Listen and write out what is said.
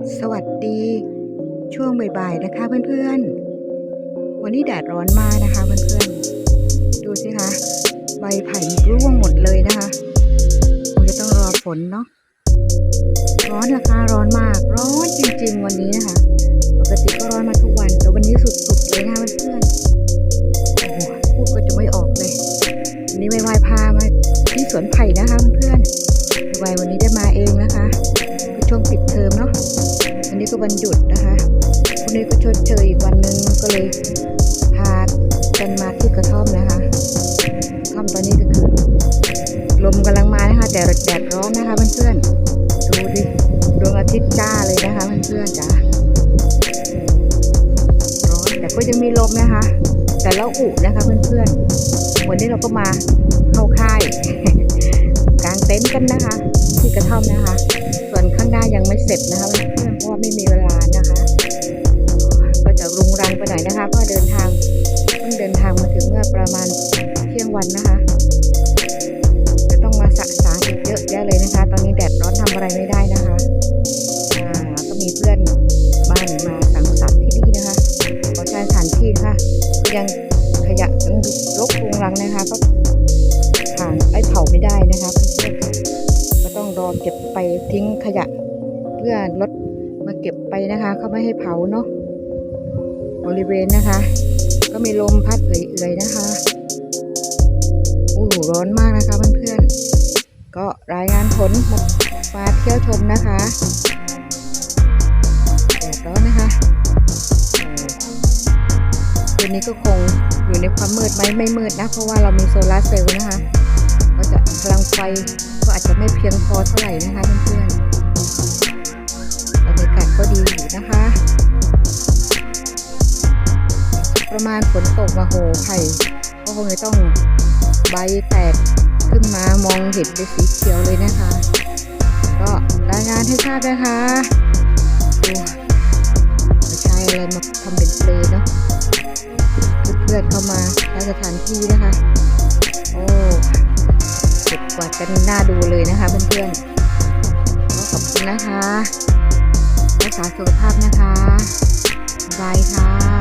สวัสดี ช่วงบ่ายๆนะคะเพื่อนๆ วันนี้แดดร้อนมากนะคะเพื่อนๆ ดูสิคะ ใบไผ่ร่วงหมดเลยนะคะคงจะต้องรอฝนเนาะ ร้อนนะคะร้อนมาก ร้อนจริงๆ วันนี้นะคะ ปกติก็ร้อนมาทุกวัน แต่วันนี้สุดๆเลยนะคะเพื่อนๆพูดก็จะไม่ออกเลย วันนี้ไม่ไหวพามาที่สวนไผ่นะคะเพื่อนๆไววันนี้ได้มาเองนะคะ ช่วงปิดเทอมเนาะวันนี้ก็วันหยุดนะคะพรุ่งนี้ก็ชดเชยอีกวันนึงก็เลยพากันมาที่กระท่อมนะคะกระท่อมตอนนี้ก็คือ ลมกำลังมานะคะแต่แดดร้อนนะคะเพื่อนๆดูดิดวงอาทิตย์จ้าเลยนะคะเพื่อนๆจ้าร้อนแต่ก็ยังมีลมนะคะ แต่เราอุนะคะเพื่อนๆวันนี้เราก็มาเข้าค่ายกางเต็นท์กันนะคะ ที่กระท่อมนะคะ ส่วนข้างหน้ายังไม่เสร็จนะคะเพื่อนเพราะว่าไม่มีเวลานะคะ ก็จะรุงรังไปหน่อยนะคะเพราะเดินทางเพิ่งเดินทางมาถึงเมื่อประมาณเที่ยงวันนะคะจะต้องมาสะสางอีกเยอะแยะเลยนะคะ ตอนนี้แดดร้อนทำอะไรไม่ได้นะคะก็มีเพื่อนบ้านมาสังสรรค์ที่นี่นะคะขอใช้สถานที่ค่ะยัง รอเก็บไปทิ้งขยะ เพื่อรถมาเก็บไปนะคะเขาไม่ให้เผาเนาะบริเวณนะคะ ก็มีลมพัดเอื่อยๆนะคะอู้หร้อนมากนะคะเพื่อนๆก็รายงานผลมามาเที่ยวชมนะคะแดดร้อนนะคะคืนนี้ก็คงอยู่ในความมืดไหมไม่มืดนะ เพราะว่าเรามีโซลาร์เซลล์นะคะ พลังไฟก็อาจจะไม่เพียงพอเท่าไหร่นะคะเพื่อนๆบรรยากาศก็ดีอยู่นะคะ ประมาณฝนตกมาโหไผ่ก็คงจะต้องใบแตกขึ้นมามองเห็นเป็นสีเขียวเลยนะคะ ก็รายงานให้ทราบนะคะไม่ใช่อะไรมาทำเป็นเปลเนาะเพื่อนๆเข้ามาใช้สถานที่นะคะ โอ้ กวาดกันน่าดูเลยนะคะเพื่อนๆก็ขอบคุณนะคะรักษาสุขภาพนะคะบายค่ะ